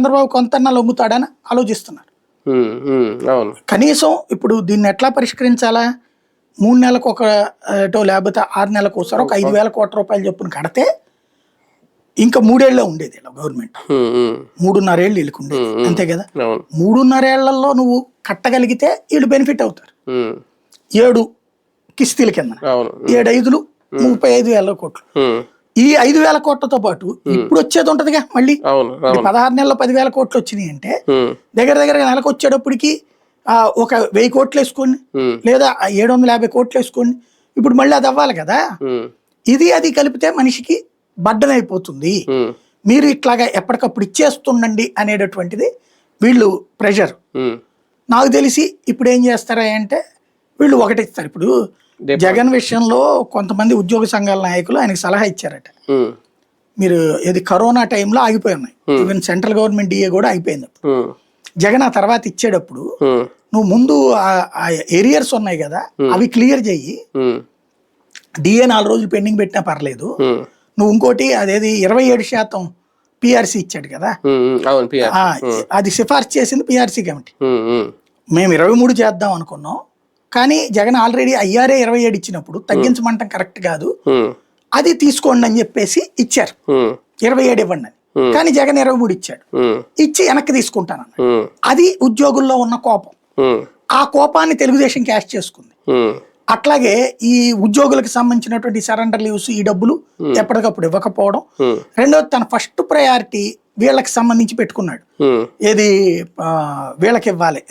చంద్రబాబు కొంత లొంగుతాడని ఆలోచిస్తున్నారు. కనీసం ఇప్పుడు దీన్ని ఎట్లా పరిష్కరించాలా? మూడు నెలలకు ఒక ఏటో లేకపోతే ఆరు నెలలకు ఒకసారి ఒక ఐదు వేల కోట్ల రూపాయలు చొప్పున కడితే ఇంకా మూడేళ్ళలో ఉండేది ఇలా గవర్నమెంట్. మూడున్నరేళ్ళు వీళ్ళకి ఉండేది. అంతే కదా? మూడున్నరేళ్ళలో నువ్వు కట్టగలిగితే వీళ్ళు బెనిఫిట్ అవుతారు. ఏడు కిస్తీల కింద ఏడు ఐదులు ముప్పై ఐదు వేల కోట్లు. ఈ ఐదు వేల కోట్లతో పాటు ఇప్పుడు వచ్చేది ఉంటదిగా మళ్ళీ. పదహారు నెలల్లో పదివేల కోట్లు వచ్చినాయి అంటే దగ్గర దగ్గర నెలకు వచ్చేటప్పటికి ఆ, ఒక వెయ్యి కోట్లు వేసుకోండి లేదా ఏడు వందల యాభై కోట్లు వేసుకోండి ఇప్పుడు మళ్ళీ అది అవ్వాలి కదా. ఇది అది కలిపితే మనిషికి బడ్డన అయిపోతుంది. మీరు ఇట్లాగా ఎప్పటికప్పుడు ఇచ్చేస్తుండండి అనేటటువంటిది వీళ్ళు ప్రెషర్. నాకు తెలిసి ఇప్పుడు ఏం చేస్తారా అంటే వీళ్ళు ఒకటి ఇస్తారు. ఇప్పుడు. జగన్ విషయంలో కొంతమంది ఉద్యోగ సంఘాల నాయకులు ఆయనకి సలహా ఇచ్చారట. మీరు ఇది కరోనా టైంలో ఆగిపోయి ఉన్నాయి ఈవెన్ సెంట్రల్ గవర్నమెంట్ డిఏ కూడా ఉమ్, జగన్ ఆ తర్వాత ఇచ్చేటప్పుడు నువ్వు ముందు ఏరియర్స్ ఉన్నాయి కదా అవి క్లియర్ చెయ్యి. డిఏ నాలుగు రోజులు పెండింగ్ పెట్టినా పర్లేదు. నువ్వు ఇంకోటి అదేది ఇరవై ఏడు శాతం పిఆర్సీ ఇచ్చాడు కదా. అది సిఫార్సు చేసింది పిఆర్సీ కమిటీ. మేము ఇరవై మూడు చేద్దాం అనుకున్నాం. కానీ జగన్ ఆల్రెడీ ఐఆర్ఏ ఇరవై ఏడు ఇచ్చినప్పుడు తగ్గించమంటాం కరెక్ట్ కాదు. అది తీసుకోండి అని చెప్పేసి ఇచ్చారు. ఇరవై ఏడు ఇవ్వండి అని. కానీ జగన్ ఇరవై మూడు ఇచ్చాడు. ఇచ్చి వెనక్కి తీసుకుంటానన్న ఉమ్, అది ఉద్యోగుల్లో ఉన్న కోపం. ఆ కోపాన్ని తెలుగుదేశం క్యాష్ చేసుకుంది. అట్లాగే ఈ ఉద్యోగులకు సంబంధించినటువంటి సరెండర్ లీవ్స్ ఈ డబ్బులు ఎప్పటికప్పుడు ఇవ్వకపోవడం. రెండోది తన ఫస్ట్ ప్రయారిటీ వీళ్ళకి సంబంధించి పెట్టుకున్నాడు. ఏది వీళ్ళకి ఇవ్వాలి.